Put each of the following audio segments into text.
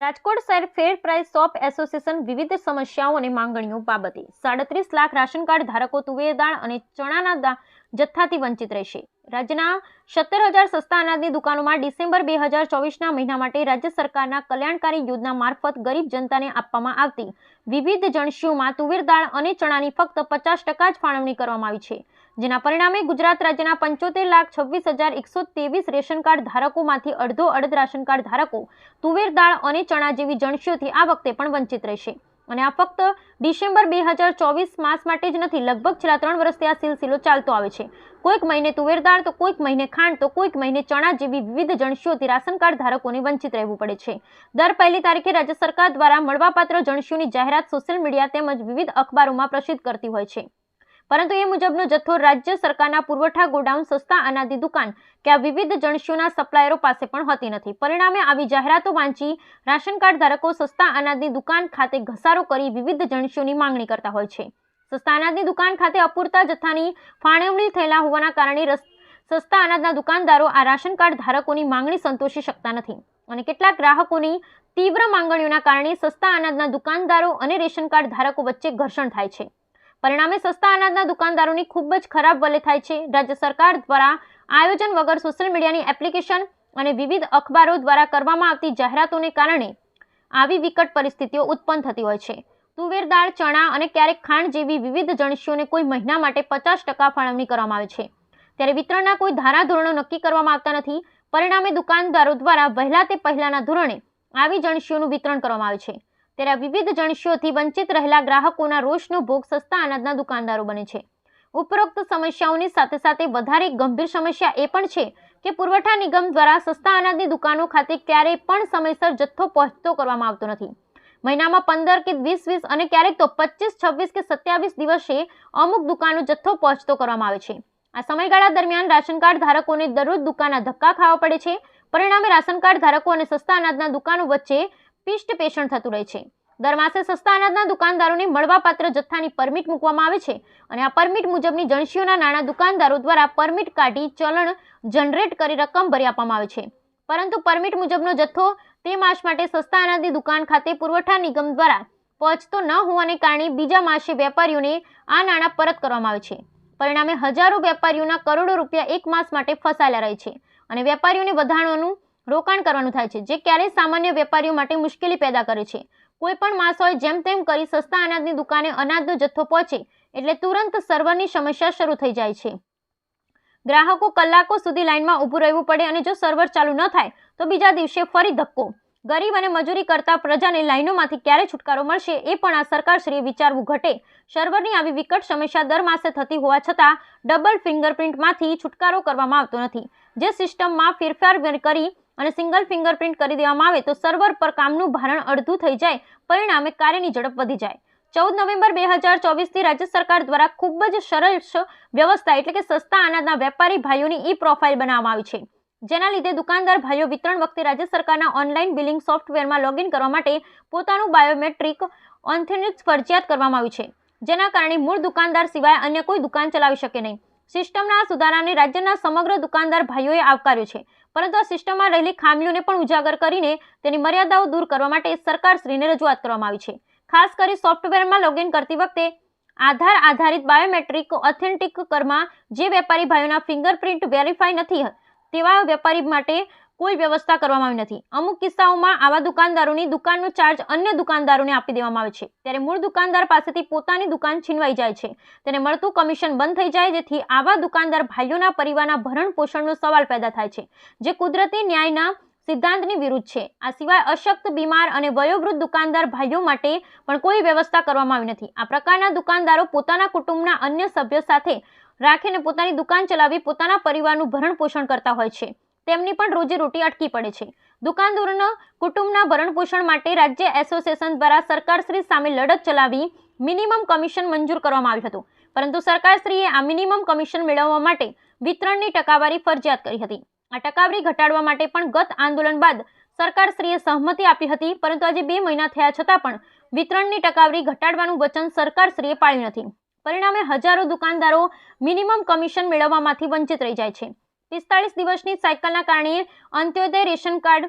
રાજકોટ શહેર ફેર price shop association વિવિધ સમસ્યાઓ અને માંગણીઓ બાબતે સાડત્રીસ લાખ રાશન કાર્ડ ધારકો તુવેર દાળ અને ચણાના જથ્થાથી વંચિત રહેશે. રાજ્યના સત્તર હજાર સસ્તા અનાજની દુકાનોમાં ડિસેમ્બર બે હજાર ચોવીસના મહિના માટે રાજ્ય સરકારના કલ્યાણકારી યોજના મારફત ગરીબ જનતાને આપવામાં આવતી વિવિધ જણસીઓમાં તુવેર દાળ અને ચણાની ફક્ત પચાસ ટકા જ ફાળવણી કરવામાં આવી છે. જેના પરિણામે ગુજરાત રાજ્યના પંચોતેર લાખ છવ્વીસ હજાર એકસો ત્રેવીસ રેશન કાર્ડ ધારકોમાંથી અડધો અડધ રાશન કાર્ડ ધારકો તુવેર દાળ અને ચણા જેવી જણસીઓથી આ વખતે પણ વંચિત રહેશે. અને આ ફક્ત ડિસેમ્બર બે હજાર ચોવીસ માસ માટે જ નથી, લગભગ છેલ્લા ત્રણ વર્ષથી આ સિલસિલો ચાલતો આવે છે. કોઈક મહિને તુવેર દાળ, તો કોઈક મહિને ખાંડ, તો કોઈક મહિને ચણા જેવી વિવિધ જણસીઓથી રાશન કાર્ડ ધારકોને વંચિત રહેવું પડે છે. દર પહેલી તારીખે રાજ્ય સરકાર દ્વારા મળવાપાત્ર જણસીઓની જાહેરાત સોશિયલ મીડિયા તેમજ વિવિધ અખબારોમાં પ્રસિદ્ધ કરતી હોય છે. પરંતુ એ મુજબનો જથ્થો રાજ્ય સરકારના પુરવઠા ગોડાઉન, સસ્તા અનાદી દુકાન કે આ વિવિધ જણસીઓના સપ્લાયરો પાસે પણ હોતી નથી. પરિણામે આવી જાહેરાતો વાંચી રાશન કાર્ડ ધારકો સસ્તા અનાજની દુકાન ખાતે ઘસારો કરી વિવિધ જણસીઓની માંગણી કરતા હોય છે. સસ્તા અનાજની દુકાન ખાતે અપૂરતા જથ્થાની ફાળવણી થયેલા હોવાના કારણે સસ્તા અનાજના દુકાનદારો આ રાશન કાર્ડ ધારકોની માંગણી સંતોષી શકતા નથી અને કેટલાક ગ્રાહકોની તીવ્ર માંગણીઓના કારણે સસ્તા અનાજના દુકાનદારો અને રેશન કાર્ડ ધારકો વચ્ચે ઘર્ષણ થાય છે. પરિણામે સસ્તા અનાજના દુકાનદારોની ખૂબ જ ખરાબ વલે થાય છે. રાજ્ય સરકાર દ્વારા આયોજન વગર સોશિયલ મીડિયાની એપ્લિકેશન અને વિવિધ અખબારો દ્વારા કરવામાં આવતી જાહેરાતોને કારણે આવી વિકટ પરિસ્થિતિઓ ઉત્પન્ન થતી હોય છે. તુવેર દાળ, ચણા અને ક્યારેક ખાંડ જેવી વિવિધ જણસીઓને કોઈ મહિના માટે પચાસ ટકા ફાળવણી કરવામાં આવે છે. ત્યારે વિતરણના કોઈ ધારાધોરણો નક્કી કરવામાં આવતા નથી. પરિણામે દુકાનદારો દ્વારા વહેલા તે પહેલાના ધોરણે આવી જણસીઓનું વિતરણ કરવામાં આવે છે. ત્યારે વિવિધ જણસીઓથી વંચિત રહેલા ગ્રાહકોના રોષનો ભોગ સસ્તા અનાજના દુકાનદારો બને છે. ઉપરોક્ત સમસ્યાઓની સાથે સાથે વધારે ગંભીર સમસ્યા એ પણ છે કે પુરવઠા નિગમ દ્વારા સસ્તા અનાજની દુકાનો ખાતે ક્યારેય પણ સમયસર જથ્થો પહોંચતો કરવામાં આવતો નથી. મહિનામાં પંદર કે વીસ વીસ અને ક્યારેક તો પચીસ, છવ્વીસ કે સત્યાવીસ દિવસે અમુક દુકાનો જથ્થો પહોંચતો કરવામાં આવે છે. આ સમયગાળા દરમિયાન રાશન કાર્ડ ધારકોને દરરોજ દુકાનના ધક્કા ખાવા પડે છે. પરિણામે રાશન કાર્ડ ધારકો અને સસ્તા અનાજના દુકાનો વચ્ચે પિષ્ટ પેષણ થતું રહે છે. દર માસે સસ્તા અનાજના દુકાનદારોને મળવાપાત્ર જથ્થાની પરમિટ મૂકવામાં આવે છે અને આ પરમિટ મુજબની જણસીઓના નાના દુકાનદારો દ્વારા પરમિટ કાઢી ચલણ જનરેટ કરી રકમ ભરી આપવામાં આવે છે. પરંતુ પરમિટ મુજબનો જથ્થો તે માસ માટે સસ્તા અનાજની દુકાન ખાતે પુરવઠા નિગમ દ્વારા પહોંચતો ન હોવાને કારણે બીજા માસે વેપારીઓને આ નાણાં પરત કરવામાં આવે છે. પરિણામે હજારો વેપારીઓના કરોડો રૂપિયા એક માસ માટે ફસાયેલા રહે છે અને વેપારીઓને વધારાનું રોકાણ કરવાનું થાય છે, જે ક્યારેય સામાન્ય વેપારીઓ માટે મુશ્કેલી પેદા કરે છે. કોઈ પણ માસ જેમ તેમ કરી સસ્તા અનાજની દુકાને અનાજનો જથ્થો પહોંચે એટલે તુરંત સર્વરની સમસ્યા શરૂ થઈ જાય છે. ગ્રાહકો કલાકો સુધી લાઇનમાં ઊભું રહેવું પડે અને જો સર્વર ચાલુ ન થાય, તો બીજા દિવસે ફરી ધક્કો. ગરીબ અને મજૂરી કરતા પ્રજાને લાઇનોમાંથી ક્યારે છુટકારો મળશે એ પણ આ સરકારશ્રીએ વિચારવું ઘટે. સર્વરની આવી વિકટ સમસ્યા દર માસે થતી હોવા છતાં ડબલ ફિંગરપ્રિન્ટમાંથી છુટકારો કરવામાં આવતો નથી. જે સિસ્ટમમાં ફેરફાર કરી અને સિંગલ ફિંગરપ્રિન્ટ કરી દેવામાં આવે તો સર્વર પર કામનું ભારણ અડધું થઈ જાય, પરિણામે કાર્યની ઝડપ વધી જાય. ચૌદ નવેમ્બર બે હજાર ચોવીસથી રાજ્ય સરકાર દ્વારા ખૂબ જ સરળ વ્યવસ્થા એટલે કે સસ્તા અનાજના વેપારી ભાઈઓની ઈ પ્રોફાઇલ બનાવવામાં આવી છે. જેના લીધે દુકાનદાર ભાઈઓ વિતરણ વખતે રાજ્ય સરકારના ઓનલાઈન બિલિંગ સોફ્ટવેરમાં લોગિન કરવા માટે પોતાનું બાયોમેટ્રિક ઓથેન્ટિક ફરજિયાત કરવામાં આવ્યું છે. જેના કારણે મૂળ દુકાનદાર સિવાય અન્ય કોઈ દુકાન ચલાવી શકે નહીં. સિસ્ટમના સુધારાને રાજ્યના સમગ્ર દુકાનદાર ભાઈઓએ આવકાર્યો છે. પરંતુ આ સિસ્ટમમાં રહેલી ખામીઓને પણ ઉજાગર કરીને તેની મર્યાદાઓ દૂર કરવા માટે સરકારશ્રીને રજૂઆત કરવામાં આવી છે. ખાસ કરી સોફ્ટવેરમાં લોગિન કરતી વખતે આધાર આધારિત બાયોમેટ્રિક ઓથેન્ટિક કરમાં જે વેપારી ભાઈઓના ફિંગરપ્રિન્ટ વેરીફાઈ નથી તેવા વેપારી માટે કોઈ વ્યવસ્થા કરવામાં આવી નથી. અમુક કિસ્સાઓમાં આવા દુકાનદારોની દુકાનનો ચાર્જ અન્ય દુકાનદારોને આપી દેવામાં આવે છે. ત્યારે મૂળ દુકાનદાર પાસેથી પોતાની દુકાન છીનવાઈ જાય છે. તેને મળતું કમિશન બંધ થઈ જાય, જેથી આવા દુકાનદાર ભાઈઓના પરિવારના ભરણ પોષણનો સવાલ પેદા થાય છે, જે કુદરતી ન્યાયના સિદ્ધાંતની વિરુદ્ધ છે. આ સિવાય અશક્ત, બીમાર અને વયોવૃદ્ધ દુકાનદાર ભાઈઓ માટે પણ કોઈ વ્યવસ્થા કરવામાં આવી નથી. આ પ્રકારના દુકાનદારો પોતાના કુટુંબના અન્ય સભ્યો સાથે રાખીને પોતાની દુકાન ચલાવી પોતાના પરિવારનું ભરણ પોષણ કરતા હોય છે. તેમની પણ રોજીરોટી અટકી પડે છે. દુકાનદારોના કુટુંબના ભરણપોષણ માટે રાજ્ય એસોસિએશન દ્વારા સરકારશ્રી સામે લડત ચલાવી મિનિમમ કમિશન મંજૂર કરવામાં આવ્યું હતું. પરંતુ સરકારશ્રીએ આ મિનિમમ કમિશન મેળવવા માટે વિતરણની ટકાવારી ફરજિયાત કરી હતી. આ ટકાવારી ઘટાડવા માટે પણ ગત આંદોલન બાદ સરકારશ્રીએ સહમતિ આપી હતી, પરંતુ આજે બે મહિના થયા છતાં પણ વિતરણની ટકાવારી ઘટાડવાનું વચન સરકારશ્રીએ પાળ્યું નથી. પરિણામે હજારો દુકાનદારો મિનિમમ કમિશન મેળવવામાંથી વંચિત રહી જાય છે. પિસ્તાળીસ દિવસની સાયકલના કારણે અંત્યોદય રેશન કાર્ડ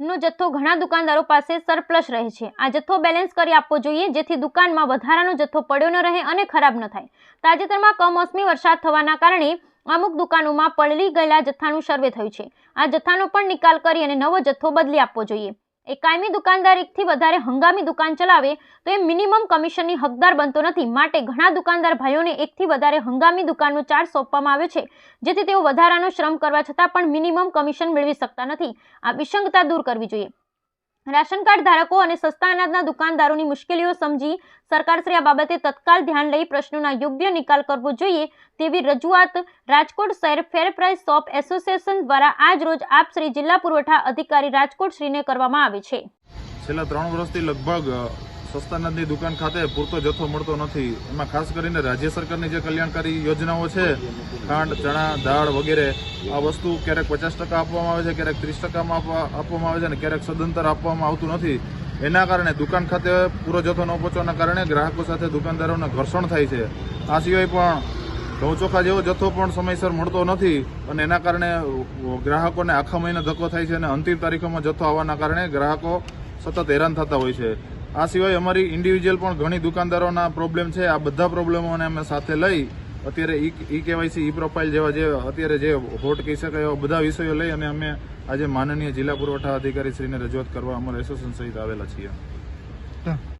નો જથ્થો ઘણા દુકાનદારો પાસે સરપ્લસ રહે છે. આ જથ્થો બેલેન્સ કરી આપવો જોઈએ, જેથી દુકાનમાં વધારાનો જથ્થો પડ્યો ન રહે અને ખરાબ ન થાય. તાજેતરમાં કમોસમી વરસાદ થવાના કારણે અમુક દુકાનોમાં પલળી ગયેલા જથ્થાનું સર્વે થયું છે. આ જથ્થાનો પણ નિકાલ કરી અને નવો જથ્થો બદલી આપવો જોઈએ. એક કાયમી દુકાનદાર એકથી વધારે હંગામી દુકાન ચલાવે તો એ મિનિમમ કમિશનની હકદાર બનતો નથી. માટે ઘણા દુકાનદાર ભાઈઓને એકથી વધારે હંગામી દુકાનનો ચાર્જ સોંપવામાં આવ્યો છે, જેથી તેઓ વધારાનો શ્રમ કરવા છતાં પણ મિનિમમ કમિશન મેળવી શકતા નથી. આ વિસંગતા દૂર કરવી જોઈએ. રાશન કાર્ડ ધારકો અને સસ્તા અનાજના દુકાનદારોની મુશ્કેલીઓ સમજી સરકારશ્રી આ બાબતે તત્કાલ ધ્યાન લઈ પ્રશ્નોના યોગ્ય નિકાલ કરવો જોઈએ તેવી રજૂઆત રાજકોટ શહેર ફેર પ્રાઇસ શોપ એસોસિએશન દ્વારા આજ રોજ આપશ્રી જિલ્લા પુરવઠા અધિકારી રાજકોટ શ્રીને કરવામાં આવી છે. છેલ્લા ત્રણ વર્ષથી લગભગ અ, સસ્તા અનાજની દુકાન ખાતે પૂરતો જથ્થો મળતો નથી. એમાં ખાસ કરીને રાજ્ય સરકારની જે કલ્યાણકારી યોજનાઓ છે ખાંડ ચણા દાળ વગેરે આ વસ્તુ ક્યારેક પચાસ ટકા આપવામાં આવે છે ક્યારેક ત્રીસ ટકામાં આપવામાં આવે છે અને ક્યારેક સદંતર આપવામાં આવતું નથી. એના કારણે દુકાન ખાતે પૂરો જથ્થો ન પહોંચવાના કારણે ગ્રાહકો સાથે દુકાનદારોને ઘર્ષણ થાય છે. આ સિવાય પણ ઘઉંચોખા જેવો જથ્થો પણ સમયસર મળતો નથી અને એના કારણે ગ્રાહકોને આખા મહિને ધક્કો થાય છે અને અંતિમ તારીખોમાં જથ્થો આવવાના કારણે ગ્રાહકો સતત હેરાન થતા હોય છે. આ સિવાય અમારી ઇન્ડિવિજ્યુઅલ પણ ઘણી દુકાનદારોના પ્રોબ્લેમ છે. આ બધા પ્રોબ્લેમોને અમે સાથે લઈ અત્યારે ઈ કેવાયસી, ઈ પ્રોફાઇલ જેવા જે અત્યારે જે હોટ કહી શકાય એવા બધા વિષયો લઈ અને અમે આજે માનનીય જિલ્લા પુરવઠા અધિકારી શ્રીને રજૂઆત કરવા અમારા એસોસિએશન સહિત આવેલા છીએ.